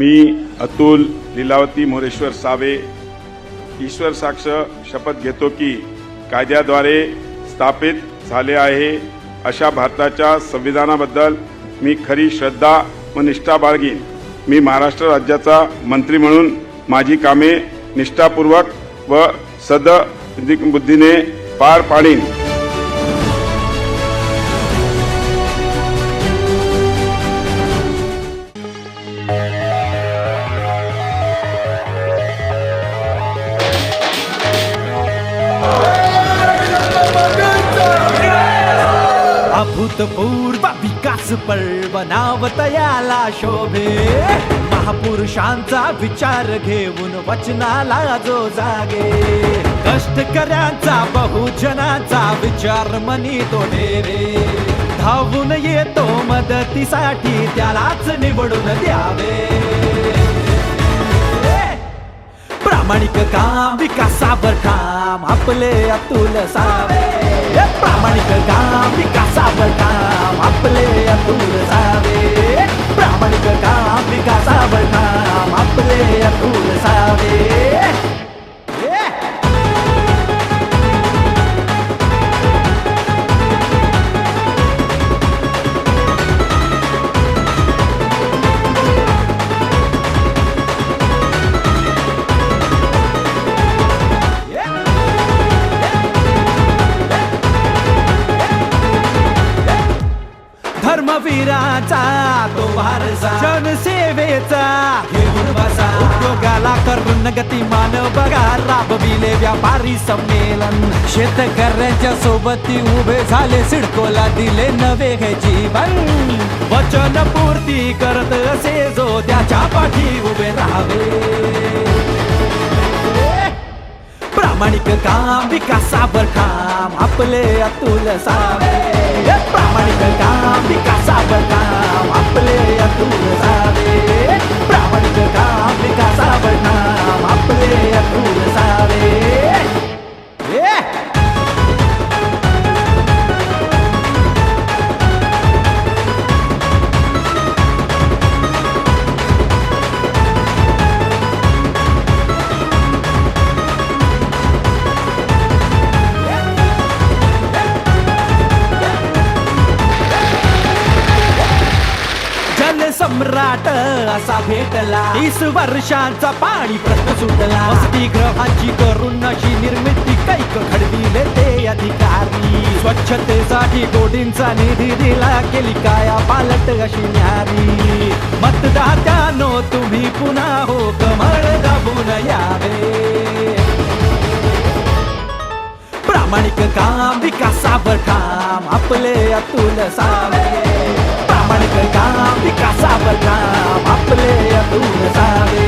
मी अतुल लीलावती मोरेश्वर सावे ईश्वर साक्ष शपथ घेतो की कायद्याद्वारे स्थापित झाले आहे अशा भारताच्या संविधानाबद्दल मी खरी श्रद्धा व निष्ठा बाळगीन. मी महाराष्ट्र राज्याचा मंत्री म्हणून माझी कामे निष्ठापूर्वक व सद बुद्धीने पार पाडीन. अभूतपूर्व विकास पर्व नावतयाला शोभे. महापुरुषांचा विचार घेऊन वचनाला जो जागे. कष्टकऱ्यांचा बहुजनाचा विचार मनी तो नेवे. धावून येतो मदतीसाठी त्यालाच निवडून द्यावे. प्रामाणिक काम विकासावर काम आपले अतुल सावे. धर्मवीराचा तो भारसा. जनसेवेचा घेऊन बसा. उद्योगाला करून गतिमान बघा. राबविले व्यापारी संमेलन. शेतकऱ्यांच्या सोबती उभे झाले. सिडकोला दिले नवे हे जीवन. वचन पूर्ती करत असे जो त्याच्या पाठी उभे राहावे. प्रामाणिक काम विकासावर काम आपले अतुल सावे. जलसम्राट असा भेटला. तीस वर्षांचा पाणी प्रश्न सुटला. वसती ग्रहाची करून अशी निर्मिती कैक घडविले ते अधिकारी. स्वच्छतेसाठी गोडींचा निधी दिला केली काया पालट अशी न्यारी. मतदात्यानो तुम्ही पुन्हा हो कमळ दाबून यावे. प्रामाणिक काम विकासावर काम आपले अतुल सावे. प्रामाणिक काम विकासावर काम आपले अतुल सावे